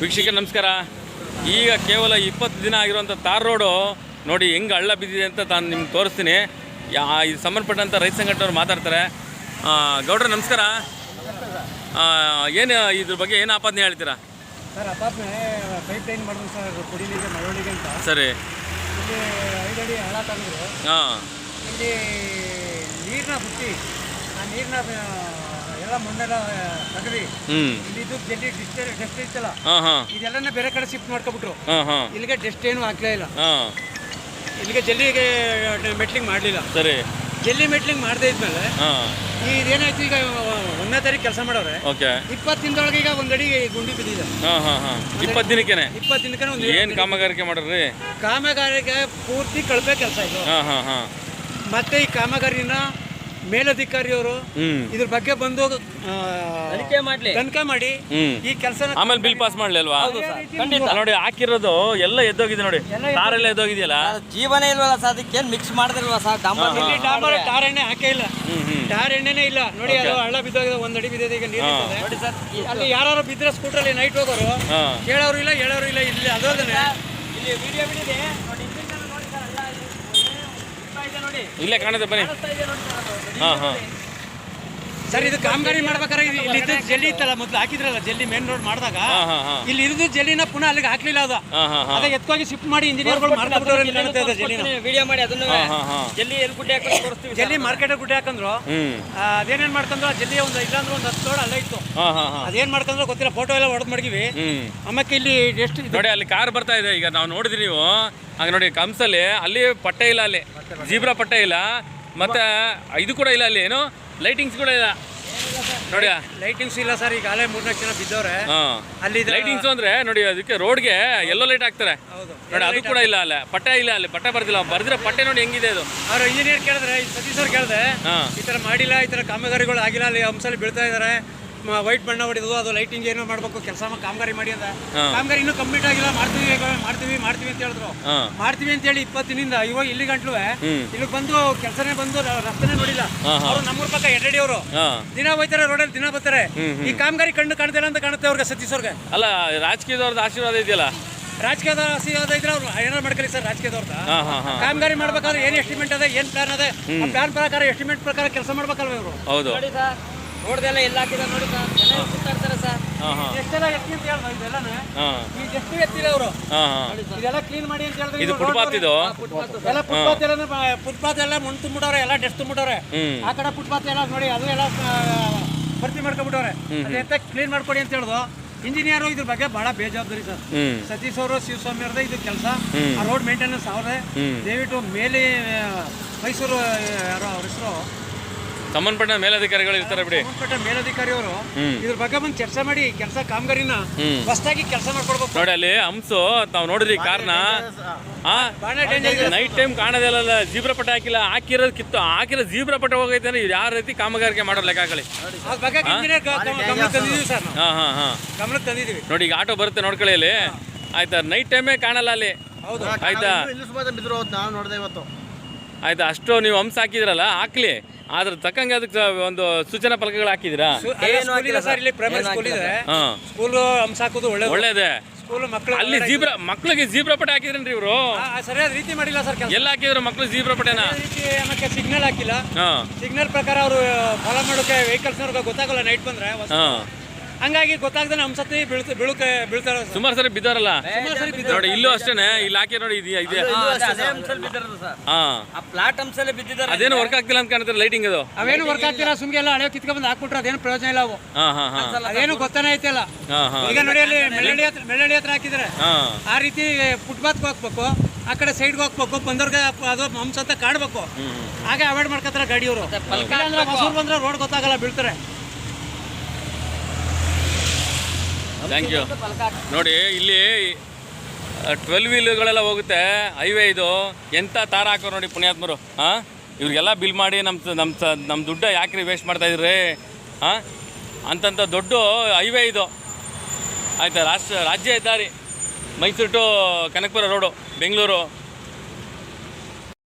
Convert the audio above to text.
ವೀಕ್ಷಕ ನಮಸ್ಕಾರ. ಈಗ ಕೇವಲ ಇಪ್ಪತ್ತು ದಿನ ಆಗಿರುವಂಥ ತಾರ್ ರೋಡು ನೋಡಿ ಹೆಂಗೆ ಹಳ್ಳ ಬಿದ್ದಿದೆ ಅಂತ ನಾನು ನಿಮ್ಗೆ ತೋರಿಸ್ತೀನಿ. ಯಾ ಇದು ಸಂಬಂಧಪಟ್ಟಂಥ ರೈತ ಸಂಘಟನೆಯವ್ರು ಮಾತಾಡ್ತಾರೆ. ಗೌಡ್ರ ನಮಸ್ಕಾರ. ಏನು ಇದ್ರ ಬಗ್ಗೆ ಏನು ಆಪಾದನೆ ಹೇಳ್ತೀರಾ? ಸರ್ ಅಪಾರ್ಟ್ಮೆ ಪೈಪ್ ಲೈನ್ ಮಾಡಿದ್ರು ಸರ್ ಕುಡಿಲಿಕ್ಕೆ ಮಳವಳ್ಳಿಗೆ ಅಂತ. ಸರಿ. ಇಲ್ಲಿ ಐದು ಅಡಿ ಹಳ ತಂದರು. ಹಾಂ. ಇಲ್ಲಿ ನೀರನ್ನ ಬಿಟ್ಟು ಆ ನೀರನ್ನ ಎಲ್ಲ ಮಣ್ಣೆಲ್ಲ ತೆಗೆದು. ಹ್ಞೂ ಇಲ್ಲಿ ಇದು ಜಲ್ಲಿ ಡಿಸ್ಟ್ ಇತ್ತಲ್ಲ? ಇದೆಲ್ಲನ ಬೇರೆ ಕಡೆ ಶಿಫ್ಟ್ ಮಾಡ್ಕೊಬಿಟ್ರು. ಇಲ್ಲಿಗೆ ಡೆಸ್ಟ್ ಏನು ಹಾಕ್ಲೇ ಇಲ್ಲ. ಇಲ್ಲಿಗೆ ಜಲ್ಲಿಗೆ ಮೆಟ್ಲಿಂಗ್ ಮಾಡಲಿಲ್ಲ. ಸರಿ. ಜಲ್ಲಿ ಮೆಟ್ಲಿಂಗ್ ಮಾಡದೇ ಇದ್ಮೇಲೆ ಇದೇನಾಯ್ತು ಈಗ ಒಂದನೇ ತಾರೀಕು ಕೆಲಸ ಮಾಡೋರೆ. ಓಕೆ. ಇಪ್ಪತ್ತು ದಿನದೊಳಗೆ ಈಗ ಒಂದಡಿ ಗುಂಡಿ ಬಿದ್ದಿದೆ. ಹಾಂ ಹಾಂ ಹಾಂ. ಇಪ್ಪತ್ತು ದಿನಕ್ಕೆ ಇಪ್ಪತ್ತು ದಿನಕ್ಕೆ ಒಂದು ಏನು ಕಾಮಗಾರಿಕೆ ಮಾಡ್ರಿ ಕಾಮಗಾರಿಗೆ ಪೂರ್ತಿ ಕಳಪೆ ಕೆಲಸ ಇದು. ಹಾಂ ಹಾಂ ಹಾಂ. ಮತ್ತೆ ಈ ಕಾಮಗಾರಿನ ಮೇಲಧಿಕಾರಿಯವರು ಇದ್ರ ಬಗ್ಗೆ ಬಂದು ತನಿಖೆ ಮಾಡ್ಲಿ. ತನಿಖೆ ಮಾಡಿ ಈ ಕೆಲಸನ ಆಮೇಲೆ ಬಿಲ್ ಪಾಸ್ ಮಾಡ್ಲಿಲ್ವಾ? ಖಂಡಿತ. ನೋಡಿ ಹಾಕಿರೋದು ಎಲ್ಲ ಎದ್ದೋಗಿದೆ ನೋಡಿ. ತಾರೆಲ್ಲ ಎದ್ದೋಗಿದೆಯಲ್ಲ? ಜೀವನ ಇಲ್ವಲ್ಲ ಸರ್ ಅದಕ್ಕೇನು ಮಿಕ್ಸ್ ಮಾಡಿದ್ರಲ್ವಾ ಸರ್ ಡಾಂಬರ್ ಇಲ್ಲಿ ಡಾಂಬರ್ ಟಾರ್ ಎಣ್ಣೆ ಹಾಕೇ ಇಲ್ಲ. ಟಾರ್ ಎಣ್ಣೆನೇ ಇಲ್ಲ. ನೋಡಿ ಅದು ಹಳ್ಳ ಬಿದ್ದೋಗಿದೆ ಒಂದ್ ಅಡಿ ಬಿದ್ದಿದೆ ಈಗ ನೀರು. ನೋಡಿ ಸರ್ ಅಲ್ಲಿ ಯಾರು ಬಿದ್ದರೆ ಸ್ಕೂಟ್ರಲ್ಲಿ ನೈಟ್ ಹೋಗೋರು ಹೇಳೋರು ಕೇಳೋರು ಇಲ್ಲ ಹೇಳೋರು ಇಲ್ಲ ಇಲ್ಲಿ ಅದೋದನೆ ಇಲ್ಲಿ ವಿಡಿಯೋ ಬಿಡಿದೆ. ನೋಡಿ ಸರ್ ಎಲ್ಲ ಇಲ್ಲಿ ಬರ್ತಾ ಇದೆ ನೋಡಿ ಇಲ್ಲೇ ಕಾಣುತ್ತೆ ಬನ್ನಿ. ಹಾಂ ಹಾ. ಸರ್ ಇದು ಕಾಮಗಾರಿ ಮಾಡ್ಬೇಕಾದ್ರೆ ಇಲ್ಲಿ ಇದ್ದ ಜಲ್ಲಿ ಇತ್ತಲ್ಲ ಮೊದ್ಲು ಹಾಕಿದ್ರಲ್ಲ ಜಲ್ಲಿ ಮೇನ್ ರೋಡ್ ಮಾಡಿದಾಗ? ಹಾ ಹಾ ಹಾ. ಇಲ್ಲಿ ಇರಿದು ಜಲ್ಲಿನ ಪುನಃ ಅಲ್ಲಿಗೆ ಹಾಕ್ಲಿಲ್ಲ ಅದು. ಹಾ ಹಾ ಹಾ. ಅದೇ ಎತ್ಕೋಗಿ ಶಿಫ್ಟ್ ಮಾಡಿ ಇಂಜಿನಿಯರ್ಗಳು ಮಾಡ್ತಾರೆ ಜಲ್ಲಿನ ವಿಡಿಯೋ ಮಾಡಿ ಅದನ್ನ ಹಾ ಹಾ ಹಾ. ಎಲ್ಲಿ ಎಲ್ಲಿ ಗುಡ್ಡೆ ಹಾಕೊಂಡು ತೋರಿಸ್ತೀವಿ ಜಲ್ಲಿ ಮಾರ್ಕೆಟ್ ಗುಡ್ಡೆ ಹಾಕಂದ್ರು. ಅದೇನೇನ್ ಮಾಡ್ಕಂದ್ರು ಜಲ್ಲಿ ಒಂದು ಇಲ್ಲಾಂದ್ರೆ ಒಂದು ಹತ್ತು ತೋಡ ಅಲ್ಲೇ ಇತ್ತು. ಹಾ ಹಾ ಹಾ. ಅದೇನ್ ಮಾಡ್ಕಂದ್ರು ಗೊತ್ತಿಲ್ಲ ಫೋಟೋ ಎಲ್ಲ ಹೊಡೆದ್ ಮಾಡಿದ್ವಿ ಹ್ಮ್. ಆಮೇಲೆ ಇಲ್ಲಿ ಎಷ್ಟು ನೋಡಿ ಅಲ್ಲಿ ಕಾರ್ ಬರ್ತಾ ಇದೆ. ಈಗ ನಾವು ನೋಡಿದ್ರಿ ನೀವು. ಆಗ ನೋಡಿ ಕಂಸಲ್ಲಿ ಅಲ್ಲಿ ಪಟ್ಟೆ ಇಲ್ಲ ಅಲ್ಲಿ. ಜೀಬ್ರಾ ಪಟ್ಟೆ ಇಲ್ಲ. ಮತ್ತೆ ಇದು ಕೂಡ ಇಲ್ಲ ಅಲ್ಲಿ ಏನು? ಲೈಟಿಂಗ್ಸ್ ಕೂಡ ಇಲ್ಲ. ನೋಡಿ ಲೈಟಿಂಗ್ಸ್ ಇಲ್ಲ ಸರ್ ಈಗ ಅಲ್ಲೇ ಮೂರ್ನಾಲ್ಕು ಜನ ಬಿದ್ದವ್ರೆ. ಅಲ್ಲಿ ಲೈಟಿಂಗ್ಸ್ ಅಂದ್ರೆ ನೋಡಿ ಅದಕ್ಕೆ ರೋಡ್ಗೆ ಎಲ್ಲೋ ಲೈಟ್ ಹಾಕ್ತಾರೆ. ನೋಡಿ ಅದು ಕೂಡ ಇಲ್ಲ ಅಲ್ಲ. ಪಟ್ಟೆ ಇಲ್ಲ ಅಲ್ಲಿ ಪಟ್ಟೆ ಬರ್ದಿಲ್ಲ. ಬರ್ದಿರೋ ಪಟ್ಟೆ ನೋಡಿ ಹೆಂಗಿದೆ ಅದು. ಅವ್ರು ಇಂಜಿನಿಯರ್ ಕೇಳಿದ್ರೆ ಸತೀಶ್ ಅವ್ರು ಕೇಳಿದೆ ಈ ತರ ಮಾಡಿಲ್ಲ ಈ ತರ ಕಾಮಗಾರಿಗಳು ಆಗಿಲ್ಲ ಅಲ್ಲಿ ಹಂಸಲ್ಲಿ ಬೀಳ್ತಾ ಇದಾರೆ. ವೈಟ್ ಬಣ್ಣ ಹೊಡೆದು ಅದು ಲೈಟಿಂಗ್ ಏನೋ ಮಾಡ್ಬೇಕು ಕೆಲಸ ಕಾಮಗಾರಿ ಮಾಡಿ ಅಂತ. ಕಾಮಗಾರಿ ಇನ್ನೂ ಕಂಪ್ಲೀಟ್ ಆಗಿಲ್ಲ ಮಾಡ್ತೀವಿ ಮಾಡ್ತೀವಿ ಮಾಡ್ತೀವಿ ಅಂತ ಹೇಳಿದ್ರು. ಮಾಡ್ತೀವಿ ಅಂತ ಹೇಳಿ ಇಪ್ಪತ್ತಿನಿಂದ ಇವಾಗ ಇಲ್ಲಿ ಗಂಟ್ಲು ಇಲ್ಲಿ ಬಂದು ಕೆಲಸನೇ ಬಂದು ರಸ್ತೆ ರಸ್ತೆನೇ ನೋಡಿಲ್ಲ. ಅವ್ರು ನಮ್ಮೂರ್ ಪಕ್ಕ ಎಡ್ರೆಡಿ ಅವರು. ದಿನ ಹೋಯ್ತಾರೆ ರೋಡಲ್ಲಿ ದಿನ ಬರ್ತಾರೆ. ಈ ಕಾಮಗಾರಿ ಕಣ್ಣು ಕಾಣ್ತಿಲ್ಲ ಅಂತ ಕಾಣುತ್ತೆ ಅವ್ರಿಗೆ ಸತೀಶ್ ಅವ್ರಿಗೆ ಅಲ್ಲ ರಾಜಕೀಯದವ್ರದ್ದು ಆಶೀರ್ವಾದ ಇದೆಯಲ್ಲ? ರಾಜಕೀಯದ ಆಶೀರ್ವಾದ ಇದ್ರೆ ಅವ್ರು ಏನಾರು ಮಾಡ್ಕೊಳ್ಳಿ ಸರ್ ರಾಜಕೀಯದವ್ರದ್ದು ಹಾ ಹಾ ಹಾ. ಕಾಮಗಾರಿ ಮಾಡ್ಬೇಕಾದ್ರೆ ಏನ್ ಎಸ್ಟಿಮೇಟ್ ಅದೇ ಏನ್ ಪ್ಲಾನ್ ಅದೇ? ಪ್ಲಾನ್ ಪ್ರಕಾರ ಎಸ್ಟಿಮೇಟ್ ಪ್ರಕಾರ ಕೆಲಸ ಮಾಡ್ಬೇಕಲ್ವ ಇವರು? ಹೌದು. ನೋಡಿ ಸರ್ ರೋಡ್ದೆಲ್ಲ ಎಲ್ಲ ಹಾಕಿದ ನೋಡಿ ಸರ್. ಜನ ಸುತ್ತಾಡ್ತಾರೆ ಸರ್. ಎಷ್ಟೆಲ್ಲ ಎತ್ತಿ ಅಂತ ಹೇಳಿದ್ರು ಇದೆಲ್ಲನೇ. ಈಗ ಎಷ್ಟು ಎತ್ತಿಲ್ಲ ಅವರು. ಇದೆಲ್ಲ ಕ್ಲೀನ್ ಮಾಡಿ ಅಂತ ಹೇಳಿದ್ರೆ ಇದು ಫುಟ್ಪಾತ್ ಇದು. ಎಲ್ಲ ಫುಟ್ಪಾತ್ ಎಲ್ಲ ಫುಟ್ಪಾತ್ ಎಲ್ಲ ಮಣ್ಣು ತುಂಬಿಟ್ಟವ್ರೆ ಎಲ್ಲ ಡೆಸ್ಟ್ ತುಂಬಿಟ್ಟವ್ರೆ ಆ ಕಡೆ ಫುಟ್ಪಾತ್ ಎಲ್ಲ ನೋಡಿ ಅದು ಎಲ್ಲ ಭರ್ತಿ ಮಾಡ್ಕೊಬಿಟ್ಟವ್ರೆ ಎಂತ ಕ್ಲೀನ್ ಮಾಡ್ಕೊಡಿ ಅಂತ ಹೇಳಿದ್ರು ಇಂಜಿನಿಯರ್ ಇದ್ರ ಬಗ್ಗೆ ಬಹಳ ಬೇಜವಾಬ್ದಾರಿ ಸರ್. ಸತೀಶ್ ಅವರು ಶಿವಸ್ವಾಮಿ ಅವ್ರದ್ದು ಇದು ಕೆಲಸ. ಆ ರೋಡ್ ಮೇಂಟೆನೆನ್ಸ್ ಅವ್ರೆ. ದಯವಿಟ್ಟು ಮೇಲೆ ಮೈಸೂರು ಯಾರೋ ಅವ್ರ ಹೆಸರು. ಸಂಬಂಧಪಟ್ಟ ಮೇಲಧಿಕಾರಿಗಳು ಇರ್ತಾರೆ ಬಿಡಿ. ಸಂಬಂಧಪಟ್ಟ ಮೇಲಧಿಕಾರಿಯವರು ಇದ್ರ ಬಗ್ಗೆ ಬಂದು ಚರ್ಚೆ ಮಾಡಿ ಕೆಲಸ ಕಾಮಗಾರಿನ ಫಸ್ಟ್ ಹೊಸದಾಗಿ ಕೆಲಸ ಮಾಡ್ಕೊಡ್ಬೇಕು. ನೋಡಿ ಅಲ್ಲಿ ಹಂಸು ತಾವು ನೋಡಿದ್ರಿ ಕಾರ್ನ. ಹಾ ಬಾಣ ಡೇಂಜರ್ ನೈಟ್ ಟೈಮ್ ಕಾಣೋದಿಲ್ಲ ಜೀಬ್ರ ಪಟ್ಟ ಹಾಕಿಲ್ಲ ಹಾಕಿರೋದು ಕಿತ್ತು ಹಾಕಿರೋ ಜೀಬ್ರ ಪಟ್ಟ ಹೋಗೈತೆ ಅಂದ್ರೆ ಯಾವ ರೀತಿ ಕಾಮಗಾರಿಕೆ ಮಾಡೋ ಲೆಕ್ಕ ಹಾಕಲಿ ಅದ್ರ ಬಗ್ಗೆ ಇಂಜಿನಿಯರ್ ಗಮನಕ್ಕೆ ತಂದಿದ್ದೀವಿ ಸರ್ ನಾವು ಹಾ ಹಾ. ಹಾ ಗಮನಕ್ಕೆ ತಂದಿದ್ದೀವಿ. ನೋಡಿ ಈಗ ಆಟೋ ಬರುತ್ತೆ ನೋಡ್ಕೊಳ್ಳಿ ಅಲ್ಲಿ ಆಯ್ತಾ? ನೈಟ್ ಟೈಮೇ ಕಾಣಲ್ಲ ಅಲ್ಲಿ. ಹೌದು. ಆಯ್ತಾ? ಇಲ್ಲಿ ಸುಮಾರು ಬಿದ್ರು ಹೋದ್ ನಾವು ನೋಡಿದೆ ಇವತ್ತು. ಆಯ್ತಾ? ಅಷ್ಟು ನೀವು ಹಂಸ ಹಾಕಿದ್ರಲ್ಲ ಹಾಕ್ಲಿ. ಅದ್ರ ತಕ್ಕಂಗೆ ಅದಕ್ಕೆ ಒಂದು ಸೂಚನಾ ಫಲಕಗಳು ಹಾಕಿದಿರಾ ಏನು ಹಾಕಿಲ್ಲ ಸರ್ ಇಲ್ಲಿ ಪ್ರೈಮರಿ ಸ್ಕೂಲ್ ಇದೆ. ಹಾ. ಸ್ಕೂಲ್ ಹಂಸ ಹಾಕೋದು ಒಳ್ಳೇದು. ಒಳ್ಳೇದೇ? ಸ್ಕೂಲ್ ಮಕ್ಕಳು ಅಲ್ಲಿ ಜೀಬ್ರ ಮಕ್ಳಿಗೆ ಜೀಬ್ರ ಪಟ್ಟ ಹಾಕಿದ್ರೇನ್ರಿ ಇವರು? ಸರಿಯಾದ ರೀತಿ ಮಾಡಿಲ್ಲ ಸರ್ ಕೆಲಸ. ಎಲ್ಲ ಹಾಕಿದ್ರು ಮಕ್ಳು ಜೀಬ್ರ ಪಟ್ಟೆನ ರೀತಿ ಆಮೇಲೆ ಸಿಗ್ನಲ್ ಹಾಕಿಲ್ಲ. ಸಿಗ್ನಲ್ ಪ್ರಕಾರ ಅವರು ಫಾಲೋ ಮಾಡೋಕೆ ವೆಹಿಕಲ್ಸ್ ಗೊತ್ತಾಗಲ್ಲ ನೈಟ್ ಬಂದ್ರೆ. ಹಾ. ಹಂಗಾಗಿ ಗೊತ್ತಾಗ್ದೆ ನಮ್ಮ ಸತಿ ಬೀಳ್ತ ಬೀಳುಕೆ ಬೀಳ್ತಾರೆ ಸರ್. ಸುಮಾರು ಸರಿ ಬಿದ್ದಾರಲ್ಲ? ಸುಮಾರು ಸರಿ ಬಿದ್ದು ನೋಡಿ ಇಲ್ಲೂ ಅಷ್ಟೇನೆ ಇಲ್ಲಿ ಹಾಕಿ ನೋಡಿ ಇದೆ ಹಾ, ಆ ಪ್ಲಾಟ್ ಅಂಶಲ್ಲೇ ಬಿದ್ದಿದ್ದಾರೆ. ಅದೇನು ವರ್ಕ್ ಆಗ್ತಿಲ್ಲ ಅಂತ ಕಾಣ್ತಾರೆ ಲೈಟಿಂಗ್ ಅದು? ಅವೇನು ವರ್ಕ್ ಆಗ್ತಿಲ್ಲ ಸುಮ್ಗೆ ಎಲ್ಲ ಹಳೆ ಕಿತ್ಕೊಂಡ್ಬಂದು ಹಾಕ್ಬಿಟ್ರೆ ಅದೇನು ಪ್ರಯೋಜನ ಇಲ್ಲ ಅವು. ಹಾ ಹಾ ಹಾ. ಅದೇನು ಗೊತ್ತಾನೆ ಐತಿಲ್ಲ. ಹಾ ಹಾ. ಈಗ ನೋಡಿ ಅಲ್ಲಿ ಮೆಳ್ಳಳ್ಳಿ ಹತ್ರ ಮೆಳ್ಳಳ್ಳಿ ಹತ್ರ ಹಾಕಿದ್ರೆ ಹಾ. ಆ ರೀತಿ ಫುಟ್ಪಾತ್ಗೆ ಹೋಗ್ಬೇಕು ಆ ಕಡೆ ಸೈಡ್ಗೆ ಹೋಗ್ಬೇಕು ಬಂದವ್ರಿಗೆ ಅದು ಹಂಸ ಅಂತ ಕಾಡ್ಬೇಕು ಹಾಗೆ ಅವಾಯ್ಡ್ ಮಾಡ್ಕೊತಾರೆ ಗಾಡಿಯವರು. ಇಲ್ಲಾಂದ್ರೆ ಹೊಸೂರು ಬಂದ್ರೆ ರೋಡ್ ಗೊತ್ತಾಗಲ್ಲ ಬೀಳ್ತಾರೆ. ಥ್ಯಾಂಕ್ ಯು ನೋಡಿ, ಇಲ್ಲಿ ಟ್ವೆಲ್ ವೀಲ್ಗಳೆಲ್ಲ ಹೋಗುತ್ತೆ. ಹೈವೇ ಇದು. ಎಂಥ ತಾರ ಹಾಕೋರು ನೋಡಿ ಪುಣ್ಯಾತ್ಮರು ಹಾಂ ಇವ್ರಿಗೆಲ್ಲ ಬಿಲ್ ಮಾಡಿ ನಮ್ಮ ನಮ್ಮ ನಮ್ಮ ದುಡ್ಡು ಯಾಕ್ರಿ ವೇಸ್ಟ್ ಮಾಡ್ತಾ ಇದ್ರಿ? ಹಾಂ ಅಂತಂಥ ದೊಡ್ಡ ಹೈವೇ ಇದು. ಆಯಿತಾ, ರಾಷ್ಟ್ರ, ರಾಜ್ಯ ಹೆದ್ದಾರಿ, ಮೈಸೂರು ಟು ಕನಕಪುರ ರೋಡು ಬೆಂಗಳೂರು.